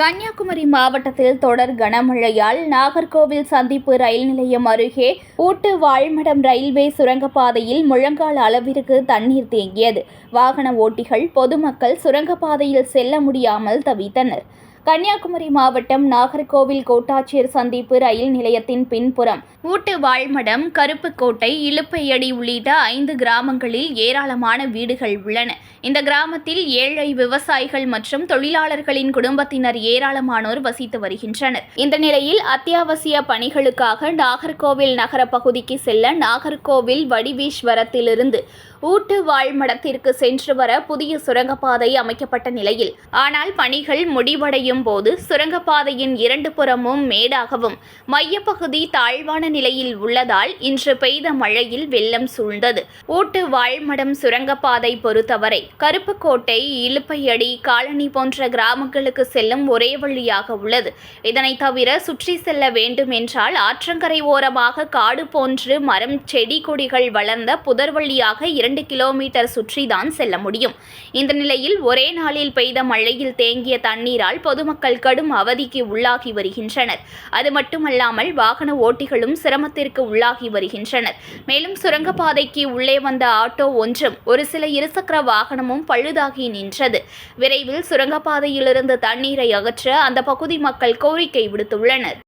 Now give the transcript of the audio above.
கன்னியாகுமரி மாவட்டத்தில் தொடர் கனமழையால் நாகர்கோவில் சந்திப்பு ரயில் நிலையம் அருகே ஊட்டு வாழ்மடம் ரயில்வே சுரங்கப்பாதையில் முழங்கால் அளவிற்கு தண்ணீர் தேங்கியது. வாகன ஓட்டிகள் பொதுமக்கள் சுரங்கப்பாதையில் செல்ல முடியாமல் தவித்தனர். கன்னியாகுமரி மாவட்டம் நாகர்கோவில் கோட்டாட்சியர் சந்திப்பு ரயில் நிலையத்தின் பின்புறம் ஊட்டு வாழ்மடம் கருப்புக்கோட்டை இலுப்பையடி உள்ளிட்ட ஐந்து கிராமங்களில் ஏராளமான வீடுகள் உள்ளன. இந்த கிராமத்தில் ஏழை விவசாயிகள் மற்றும் தொழிலாளர்களின் குடும்பத்தினர் ஏராளமானோர் வசித்து வருகின்றனர். இந்த நிலையில் அத்தியாவசிய பணிகளுக்காக நாகர்கோவில் நகர பகுதிக்கு செல்ல நாகர்கோவில் வடிவீஸ்வரத்திலிருந்து ஊட்டு வாழ்மடத்திற்கு சென்று வர புதிய சுரங்கப்பாதை அமைக்கப்பட்ட நிலையில். ஆனால் பணிகள் முடிவடையும் போது சுரங்கப்பாதையின் இரண்டு புறமும் மேடாகவும் மையப்பகுதி தாழ்வான நிலையில் உள்ளதால் இன்று பெய்த மழையில் வெள்ளம் சூழ்ந்தது. ஊட்டு வாழ்மடம் சுரங்கப்பாதை பொறுத்தவரை கருப்புக்கோட்டை இலுப்பையடி காலனி போன்ற கிராமங்களுக்கு செல்லும் ஒரே வழியாக உள்ளது. இதனை தவிர சுற்றி செல்ல வேண்டும் என்றால் ஆற்றங்கரை ஓரமாக காடு போன்று மரம் செடி கொடிகள் வளர்ந்த புதர் வழியாக இரண்டு கிலோமீட்டர் சுற்றிதான் செல்ல முடியும். இந்த நிலையில் ஒரே நாளில் பெய்த மழையில் தேங்கிய தண்ணீரால் பொது பொதுமக்கள் கடும் அவதிக்கு உள்ளாகி வருகின்றனர். அது மட்டுமல்லாமல் வாகன ஓட்டிகளும் சிரமத்திற்கு உள்ளாகி வருகின்றனர். மேலும் சுரங்கப்பாதைக்கு உள்ளே வந்த ஆட்டோ ஒன்றும் ஒரு சில இருசக்கர வாகனமும் பழுதாகி நின்றது. விரைவில் சுரங்கப்பாதையிலிருந்து தண்ணீரை அகற்ற அந்த பகுதி மக்கள் கோரிக்கை விடுத்துள்ளனர்.